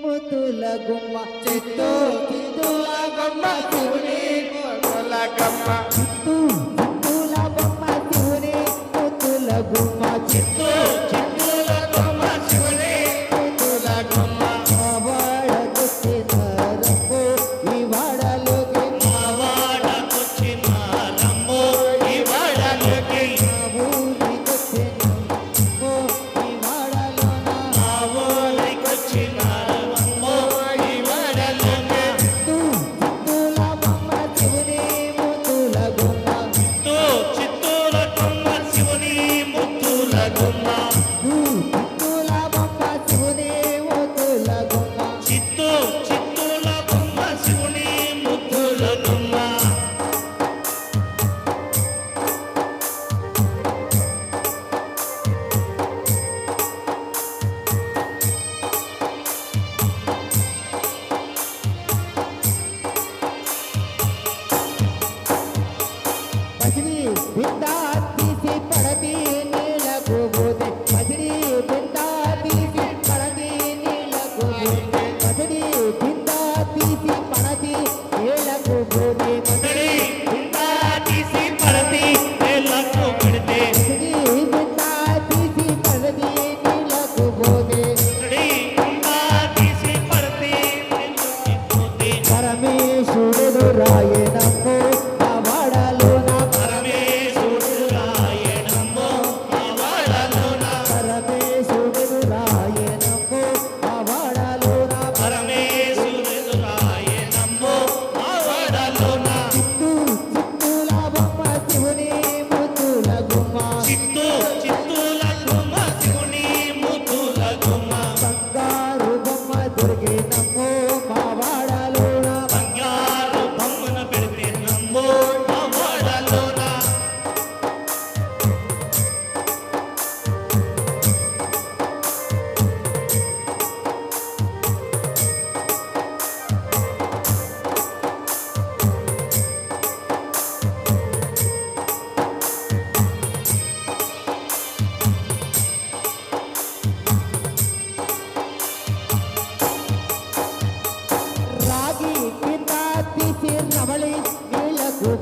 ముతుల గుమ్మ చెట్టు కిందుల గమ్మ Tuni ముతుల గమ్మ ಕಿತ್ತೇ Thank you.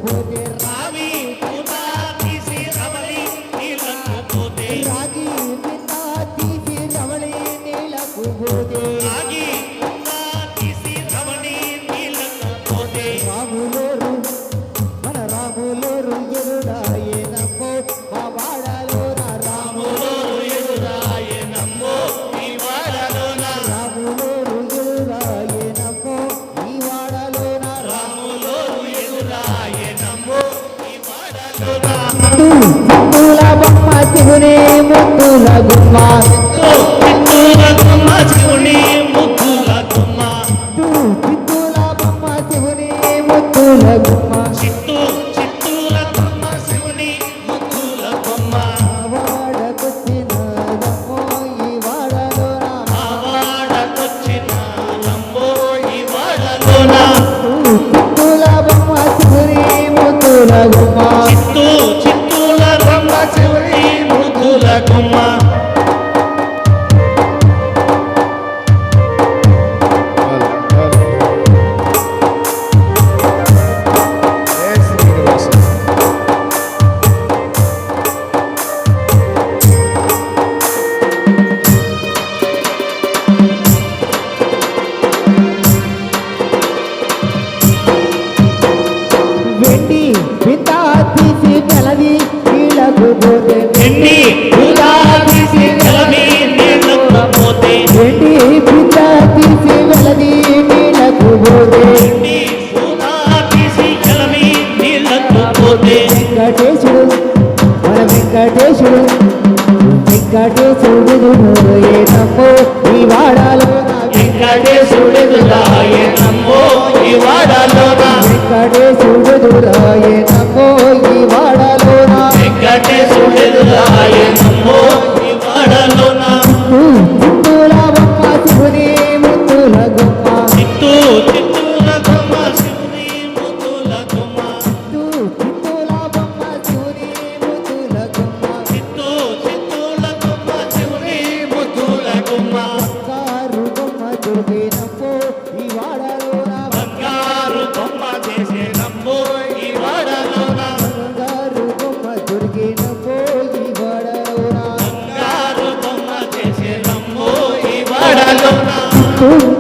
Porque శివుని ముక్కుల గుమ్మ. చిత్తూర గుమ్మ శివుని ముక్కుల గుమ్మ. చిత్తూర గుమ్మ. శివుని ముక్కుల గుమ్మ. గుమ్మ. వెంకటేశుడు వెంకటేశుడు నమ్మో ఈ వాడాలో వెంకటేశుడు నమ్మో ఈ వాడాలో వెంకటేశుడు నమ్మో ఈ వాడాలో వెంకటేశుడు तुम